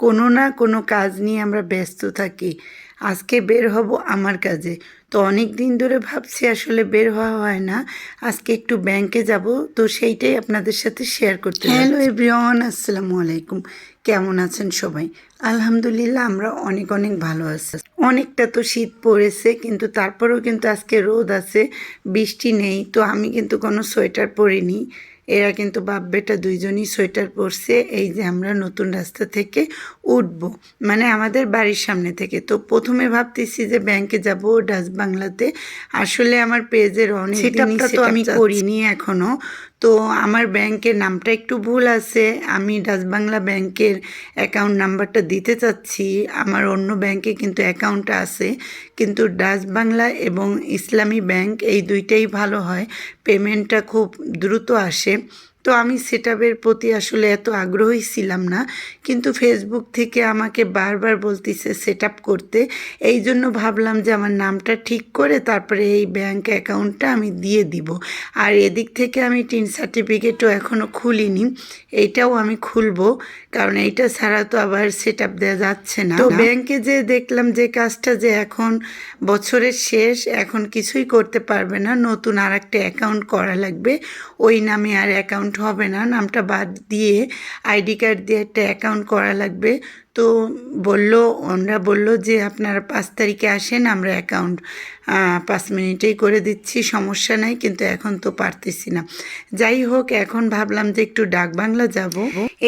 কোনো না কোনো কাজ নিয়ে আমরা ব্যস্ত থাকি। আজকে বের হব আমার কাজে। তো অনেক দিন ধরে ভাবছি আসলে বের হওয়া হয় না। আজকে একটু ব্যাংকে যাব। তো সেইটাই আপনাদের সাথে শেয়ার করতে হ্যালো এভরিওয়ান আসসালামু আলাইকুম। কেমন আছেন সবাই? আলহামদুলিল্লাহ আমরা অনেক অনেক ভালো আছি। অনেকটা তো শীত পড়েছে কিন্তু তারপরেও কিন্তু আজকে রোদ আছে বৃষ্টি নেই। তো আমি কিন্তু কোনো সোয়েটার পরিনি। এরা কিন্তু বাপ বেটা দুইজনই সোয়েটার পরছে এই যে আমরা নতুন রাস্তা থেকে উঠবো। মানে আমাদের বাড়ির সামনে থেকে। তো প্রথমে ভাবতেছি যে ব্যাংকে যাব ডাচ বাংলাতে। আসলে আমার পেজের অনেক Setup-টা তো আমি করিনি এখনও। তো আমার ব্যাংকের নামটা একটু ভুল আছে। আমি ডাচ বাংলা ব্যাংকের অ্যাকাউন্ট নাম্বারটা দিতে চাচ্ছি। আমার অন্য ব্যাংকে কিন্তু অ্যাকাউন্ট আছে। কিন্তু ডাচ বাংলা এবং ইসলামী ব্যাংক এই দুইটাই ভালো হয়। পেমেন্টটা খুব দ্রুত আসে। তো আমি সেটাপের প্রতি আসলে এত আগ্রহী ছিলাম না। কিন্তু ফেসবুক থেকে আমাকে বারবার বলতেছে সেট করতে। এই জন্য ভাবলাম যে আমার নামটা ঠিক করে তারপরে এই ব্যাংক অ্যাকাউন্টটা আমি দিয়ে দিব। আর এদিক থেকে আমি টিন সার্টিফিকেটও এখনও খুলিনি। এইটাও আমি খুলবো। কারণ এইটা ছাড়া তো আবার সেট আপ দেওয়া যাচ্ছে না। তো ব্যাংকে যে দেখলাম যে কাজটা যে এখন বছরের শেষ, এখন কিছুই করতে পারবে না। নতুন আর একটা অ্যাকাউন্ট করা লাগবে। ওই নামে আর অ্যাকাউন্ট হবে না। নামটা বাদ দিয়ে আইডি কার্ড দিয়ে একটা অ্যাকাউন্ট করা লাগবে। তো বলল, ওনারা বলল যে আপনারা পাঁচ তারিখে আসেন, আমরা অ্যাকাউন্ট পাঁচ মিনিটেই করে দিচ্ছি, সমস্যা নাই, কিন্তু এখন তো পারতেছি না। যাই হোক, এখন ভাবলাম যে একটু ডাক বাংলা যাব।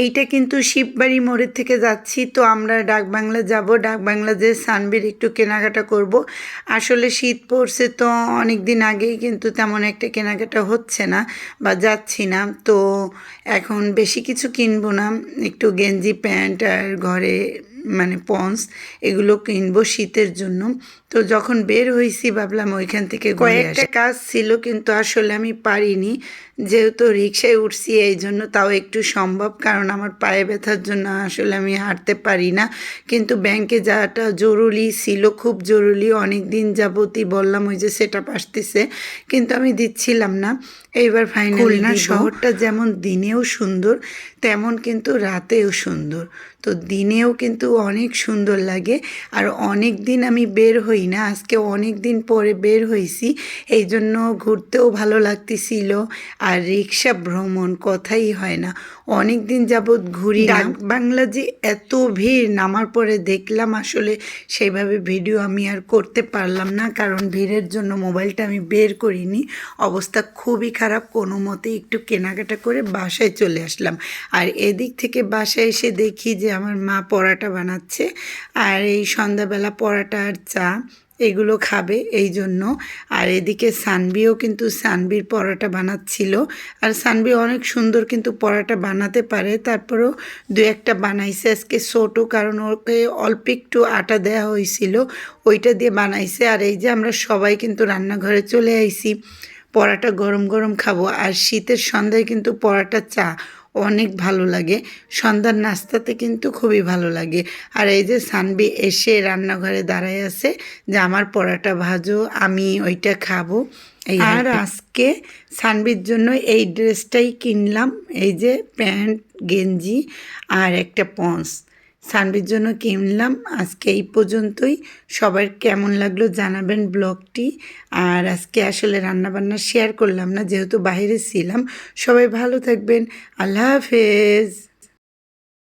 এইটা কিন্তু শিববাড়ি মোড়ের থেকে যাচ্ছি, তো আমরা ডাক বাংলা যাব। ডাক বাংলা যে সানবির একটু কেনাকাটা করব। আসলে শীত পড়ছে তো অনেক দিন আগেই, কিন্তু তেমন একটা কেনাকাটা হচ্ছে না বা যাচ্ছি না। তো এখন বেশি কিছু কিনবো না, একটু গেঞ্জি প্যান্ট আর ঘরে eh, মানে পন্স এগুলো কিনবো শীতের জন্য। তো যখন বের হয়েছি ভাবলাম ওইখান থেকে কয়েকটা কাজ ছিল কিন্তু আসলে আমি পারিনি। যেহেতু রিক্সায় উঠছি এই জন্য তাও একটু সম্ভব কারণ আমার পায়ে ব্যথার জন্য আসলে আমি হাঁটতে পারি না। কিন্তু ব্যাংকে যাওয়াটা জরুরি ছিল খুব জরুরি। অনেক দিন যাবতই বললাম ওই যে সেটা আসতেছে কিন্তু আমি দিচ্ছিলাম না। এইবার ফাইনালি না শহরটা যেমন দিনেও সুন্দর তেমন কিন্তু রাতেও সুন্দর। তো দিনেও কিন্তু অনেক সুন্দর লাগে। আর অনেক দিন আমি বের হই না, আজকে অনেক দিন পরে বের হয়েছি এই জন্য ঘুরতেও ভালো লাগতেছিল। আর রিক্সা ভ্রমণ কথাই হয় না। অনেক দিন যাবৎ ঘুরি বাংলা যে এত ভিড়, নামার পরে দেখলাম আসলে সেইভাবে ভিডিও আমি আর করতে পারলাম না, কারণ ভিড়ের জন্য মোবাইলটা আমি বের করিনি। অবস্থা খুবই খারাপ, কোনো মতে একটু কেনাকাটা করে বাসায় চলে আসলাম। আর এদিক থেকে বাসায় এসে দেখি যে আমার মা পরাটা বানাচ্ছে। আর এই সন্ধ্যাবেলা পরাটা আর চা এগুলো খাবে এই জন্য। আর এদিকে সানবিও কিন্তু সানবির পরোটা বানাচ্ছিল। আর সানবি অনেক সুন্দর কিন্তু পরোটা বানাতে পারে। তারপরেও দু একটা বানাইছে। আজকে ছোটো, কারণ ওকে অল্প একটু আটা দেওয়া হয়েছিল। ওইটা দিয়ে বানাইছে। আর এই যে আমরা সবাই কিন্তু রান্নাঘরে চলে আইছি। পরাটা গরম গরম খাব। আর শীতের সন্ধ্যায় কিন্তু পরাটা চা অনেক ভালো লাগে। সন্ধ্যার নাস্তাতে কিন্তু খুবই ভালো লাগে। আর এই যে সানবি এসে রান্নাঘরে দাঁড়ায় আছে যে আমার পরাটা ভাজো আমি ওইটা খাব। এই আর আজকে সানবির জন্য এই ড্রেসটাই কিনলাম এই যে প্যান্ট গেঞ্জি আর একটা পন্স। সানবির জন্য কিনলাম আজকে এই পর্যন্তই। সবার কেমন লাগল জানাবেন ব্লগটি। আর আজকে আসলে রান্নাবান্না শেয়ার করলাম না, যেহেতু বাইরে ছিলাম। সবাই ভালো থাকবেন। আল্লাহ হাফেজ।